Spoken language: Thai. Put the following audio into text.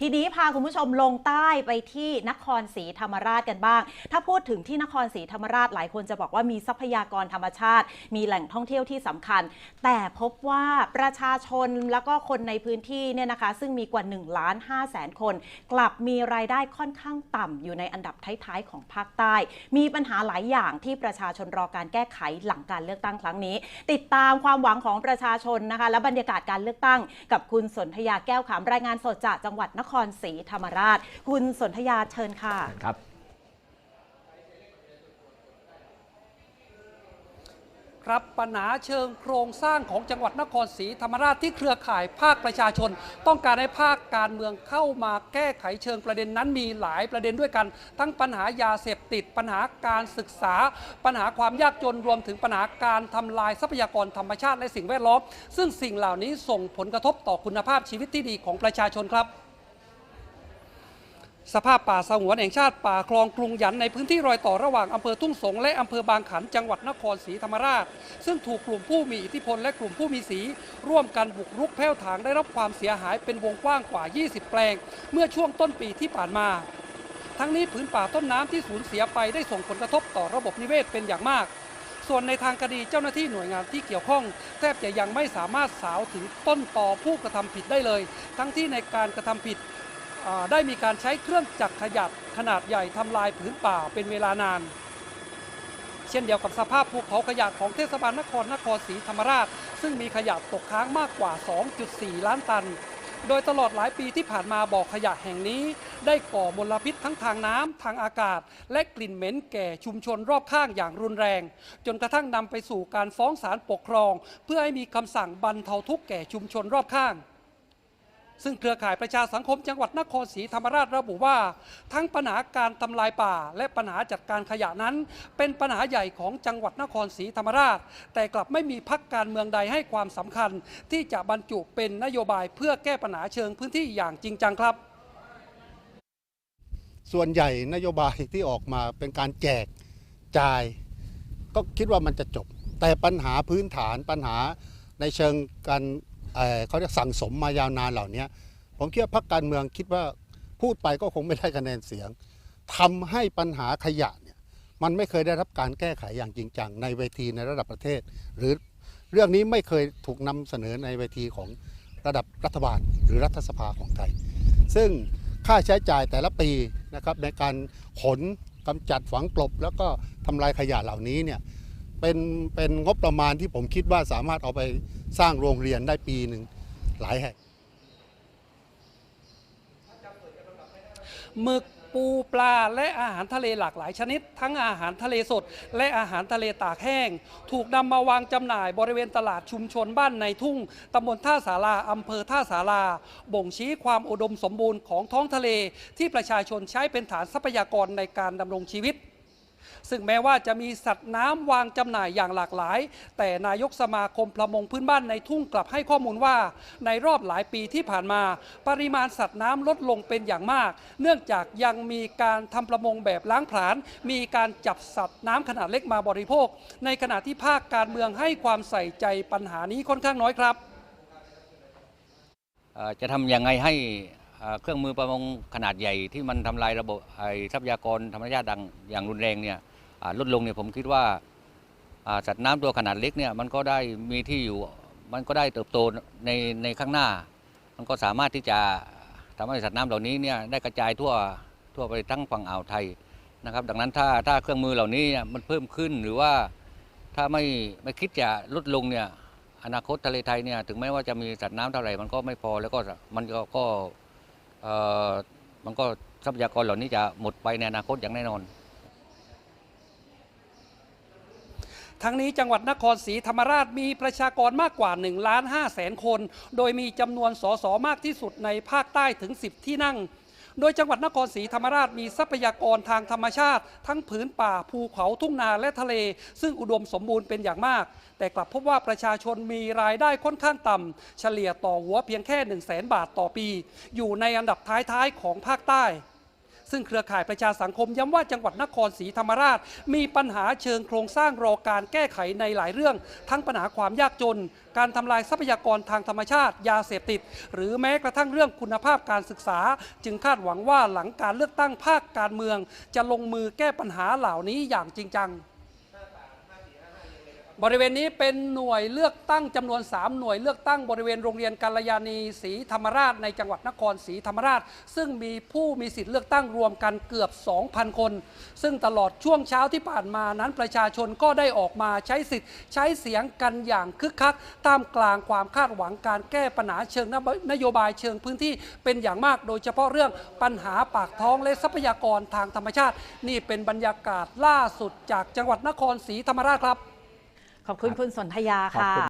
ทีนี้พาคุณผู้ชมลงใต้ไปที่นครศรีธรรมราชกันบ้าง ถ้าพูดถึงที่นครศรีธรรมราชหลายคนจะบอกว่ามีทรัพยากรธรรมชาติ มีแหล่งท่องเที่ยวที่สำคัญ แต่พบว่าประชาชนแล้วก็คนในพื้นที่เนี่ยนะคะ ซึ่งมีกว่า1ล้าน5แสนคน กลับมีรายได้ค่อนข้างต่ำอยู่ในอันดับท้ายๆของภาคใต้ มีปัญหาหลายอย่างที่ประชาชนรอการแก้ไขหลังการเลือกตั้งครั้งนี้ ติดตามความหวังของประชาชนนะคะ และบรรยากาศการเลือกตั้ง กับคุณสนธยาแก้วขำรายงานสดจากจังหวัดนครศรีธรรมราช คุณสนธยาเชิญค่ะครับครับปัญหาเชิงโครงสร้างของจังหวัดนครศรีธรรมราชที่เครือข่ายภาคประชาชน ต้องการให้ภาคการเมืองเข้ามาแก้ไขเชิงประเด็นนั้นมีหลายประเด็นด้วยกัน ทั้งปัญหายาเสพติด ปัญหาการศึกษา ปัญหาความยากจนรวมถึงปัญหาการทำลายทรัพยากรธรรมชาติและสิ่งแวดล้อม ซึ่งสิ่งเหล่านี้ส่งผลกระทบต่อคุณภาพชีวิตที่ดีของประชาชนครับ สภาพป่าสงวนแห่งชาติป่าคลองกรุงหยันในพื้นที่รอยต่อระหว่างอำเภอทุ่งสงและอำเภอบางขันจังหวัดนครศรีธรรมราช ซึ่งถูกกลุ่มผู้มีอิทธิพลและกลุ่มผู้มีสี ร่วมกันบุกรุกแผ่วถางได้รับความเสียหายเป็นวงกว้างกว่า 20 แปลง เมื่อช่วงต้นปีที่ผ่านมา ทั้งนี้ผืนป่าต้นน้ำที่สูญเสียไปได้ส่งผลกระทบต่อระบบนิเวศเป็นอย่างมาก ส่วนในทางคดีเจ้าหน้าที่หน่วยงานที่เกี่ยวข้อง แทบจะยังไม่สามารถสาวถึงต้นต่อผู้กระทำผิดได้เลย ทั้งที่ในการกระทำผิด ได้มีการใช้เครื่องจักรขยับขนาดใหญ่ทำลายผืนป่าเป็นเวลานาน เช่นเดียวกับสภาพภูเขาขยะของเทศบาลนครนครศรีธรรมราช ซึ่งมีขยะตกค้างมากกว่า 2.4 ล้านตัน โดยตลอดหลายปีที่ผ่านมาบ่อขยะแห่งนี้ ได้ก่อมลพิษทั้งทางน้ำทางอากาศ และกลิ่นเหม็นแก่ชุมชนรอบข้างอย่างรุนแรง จนกระทั่งนำไปสู่การฟ้องศาลปกครอง เพื่อให้มีคำสั่งบรรเทาทุกข์แก่ชุมชนรอบข้าง ซึ่งเครือข่ายประชาสังคมจังหวัดนครศรีธรรมราชระบุว่า ทั้งปัญหาการทำลายป่า และปัญหาจัดการขยะนั้น เป็นปัญหาใหญ่ของจังหวัดนครศรีธรรมราช แต่กลับไม่มีพักการเมืองใดให้ความสำคัญ ที่จะบรรจุเป็นนโยบายเพื่อแก้ปัญหาเชิงพื้นที่อย่างจริงจังครับ ส่วนใหญ่นโยบายที่ออกมาเป็นการแจกจ่าย ก็คิดว่ามันจะจบ แต่ปัญหาพื้นฐานปัญหาในเชิงการ เขาเรียกสั่งสมมายาวนานเหล่านี้ผมคิดว่าพรรคการเมืองคิดว่าพูดไปก็คงไม่ได้คะแนนเสียงทำให้ปัญหาขยะเนี่ยมันไม่เคยได้รับการแก้ไขอย่างจริงจังในเวทีในระดับประเทศ หรือเรื่องนี้ไม่เคยถูกนำเสนอในเวทีของระดับรัฐบาลหรือรัฐสภาของไทย ซึ่งค่าใช้จ่ายแต่ละปีนะครับในการขนกำจัดฝังกลบ แล้วก็ทำลายขยะเหล่านี้เนี่ยเป็นเป็นงบประมาณที่ผมคิดว่าสามารถเอาไป สร้างโรงเรียนได้ปีหนึ่งหลายแห่งหมึกปูปลาและอาหารทะเลหลากหลายชนิด ทั้งอาหารทะเลสด และอาหารทะเลตากแห้ง ถูกนำมาวางจำหน่ายบริเวณตลาดชุมชนบ้านในทุ่งตำบลท่าสาราอำเภอท่าสาราบ่งชี้ความอุดมสมบูรณ์ของท้องทะเลที่ประชาชนใช้เป็นฐานทรัพยากรในการดำรงชีวิต ซึ่งแม้ว่าจะมีสัตว์น้ำวางจำหน่ายอย่างหลากหลาย แต่นายกสมาคมประมงพื้นบ้านในทุ่งกลับให้ข้อมูลว่า ในรอบหลายปีที่ผ่านมา ปริมาณสัตว์น้ำลดลงเป็นอย่างมาก เนื่องจากยังมีการทำประมงแบบล้างผลาญมีการจับสัตว์น้ำขนาดเล็กมาบริโภค ในขณะที่ภาคการเมืองให้ความใส่ใจปัญหานี้ค่อนข้างน้อยครับจะทำยังไงให้ เครื่องมือประมงขนาดใหญ่ที่มันทำลายระบบทรัพยากรธรรมชาติดังอย่างรุนแรงเนี่ยลดลงเนี่ยผมคิดว่าสัตว์น้ำตัวขนาดเล็กเนี่ยมันก็ได้มีที่อยู่มันก็ได้เติบโตในในข้างหน้า มันก็สามารถที่จะทำให้สัตว์น้ำเหล่านี้เนี่ยได้กระจายทั่วทั่วไปทั้งฝั่งอ่าวไทยนะครับ ดังนั้นถ้าถ้าเครื่องมือเหล่านี้มันเพิ่มขึ้นหรือว่าถ้าไม่ไม่คิดจะลดลงเนี่ยอนาคตทะเลไทยเนี่ยถึงแม้ว่าจะมีสัตว์น้ำเท่าไหร่มันก็ไม่พอแล้วก็มันก็ มันก็ทรัพยากรเหล่านี้จะหมดไปในอนาคตอย่างแน่นอน ทั้งนี้จังหวัดนครศรีธรรมราชมีประชากรมากกว่า1ล้าน5แสนคน โดยมีจำนวนสสมากที่สุดในภาคใต้ถึง 10 ที่นั่ง โดยจังหวัดนครศรีธรรมราชมีทรัพยากรทางธรรมชาติ ทั้งผืนป่าภูเขาทุ่งนาและทะเล ซึ่งอุดมสมบูรณ์เป็นอย่างมาก แต่กลับพบว่าประชาชนมีรายได้ค่อนข้างต่ำเฉลี่ยต่อหัวเพียงแค่ 1 0 0 0 0แบาทต่อปี อยู่ในอันดับท้ายๆของภาคใต้ ซึ่งเครือข่ายประชาสังคมย้ำว่าจังหวัดนครศรีธรรมราช มีปัญหาเชิงโครงสร้างรอการแก้ไขในหลายเรื่อง ทั้งปัญหาความยากจน การทำลายทรัพยากรทางธรรมชาติ ยาเสพติด หรือแม้กระทั่งเรื่องคุณภาพการศึกษา จึงคาดหวังว่าหลังการเลือกตั้งภาคการเมือง จะลงมือแก้ปัญหาเหล่านี้อย่างจริงจัง บริเวณนี้เป็นหน่วยเลือกตั้งจำนวน 3 หน่วยเลือกตั้งบริเวณโรงเรียนกาลยานีศรีธรรมราชในจังหวัดนครศรีธรรมราช ซึ่งมีผู้มีสิทธิ์เลือกตั้งรวมกันเกือบ 2,000 คน ซึ่งตลอดช่วงเช้าที่ผ่านมานั้นประชาชนก็ได้ออกมาใช้สิทธิ์ ใช้เสียงกันอย่างคึกคักท่ามกลางความคาดหวังการแก้ปัญหาเชิงนโยบายเชิงพื้นที่เป็นอย่างมาก โดยเฉพาะเรื่องปัญหาปากท้องและทรัพยากรทางธรรมชาติ นี่เป็นบรรยากาศล่าสุดจากจังหวัดนครศรีธรรมราชครับ ขอบคุณคุณสนธยาค่ะ